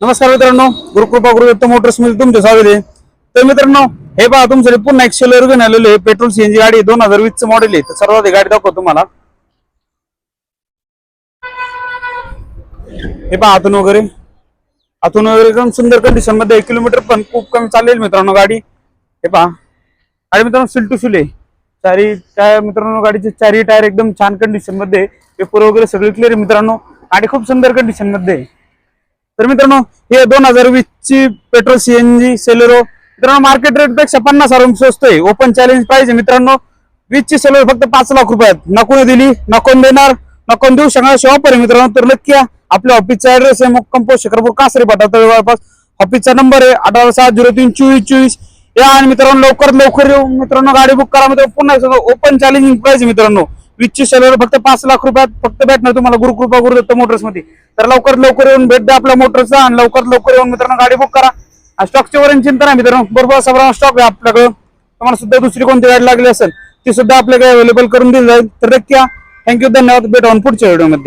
नमस्कार मित्रांनो गुरुकृपा गुरुदत्त मोटर्समध्ये तुमचे स्वागत आहे. तर मित्रांनो हे पहा तुमच्याकडे पुन्हा एक सेलर घेऊन आलेलो आहे. पेट्रोल सीएनजी गाडी दोन हजार वीस च मॉडेल आहे. तर सर्वात गाडी दाखवतो तुम्हाला. हे पहा आतून वगैरे. आतून वगैरे एकदम सुंदर कंडिशनमध्ये एक किलोमीटर पण खूप कमी चालेल मित्रांनो गाडी. हे पहा. आणि मित्रांनो सिल टू सिल आहे. चारी काय मित्रांनो गाडीचे चारही टायर एकदम छान कंडिशनमध्ये पेपर वगैरे सगळे क्लिअर आहे मित्रांनो. गाडी खूप सुंदर कंडिशनमध्ये आहे. तर मित्रांनो हे दोन हजार वीस ची पेट्रोल सीएनजी सेलेरो मित्रांनो मार्केट रेटपेक्षा पन्नास हजार स्वस्त आहे. ओपन चॅलेंज पाहिजे मित्रांनो. वीस ची सेलेरो फक्त पाच लाख रुपयात. नको दिली नको देणार नको देऊ शकणार अशी आहे मित्रांनो. तर नक्की या. आपल्या ऑफिसचा ऍड्रेस आहे मुक्काम पोस्ट शकरपूर कासरी पाटा जवळपास ऑफिसचा नंबर आहे अठरा सात झिरो तीन चोवीस चोवीस. या आणि मित्रांनो लवकरात लवकर येऊ. मित्रांनो गाडी बुक करा. मित्रांनो पुन्हा ओपन चॅलेंजिंग प्राइस मित्रांनो. वीसची सेलर फक्त पाच लाख रुपयात फक्त भेटणार तुम्हाला गुरुकृपा गुरुदत्त मोटर्समध्ये तर लवकर लवकर येऊन भेट द्या आपल्या मोटर्सचा आणि लवकर लवकर येऊन मित्रांनो गाडी बुक करा. स्टॉकची वरून चिंता नाही मित्रांनो बरोबर असा स्टॉक आहे आपल्याकडं. तुम्हाला सुद्धा दुसरी कोणती गाडी लागली असेल ती सुद्धा आपल्याकडे अवेलेबल करून दिली जाईल. तर नक्की थँक्यू धन्यवाद. भेट पुढच्या व्हिडिओमध्ये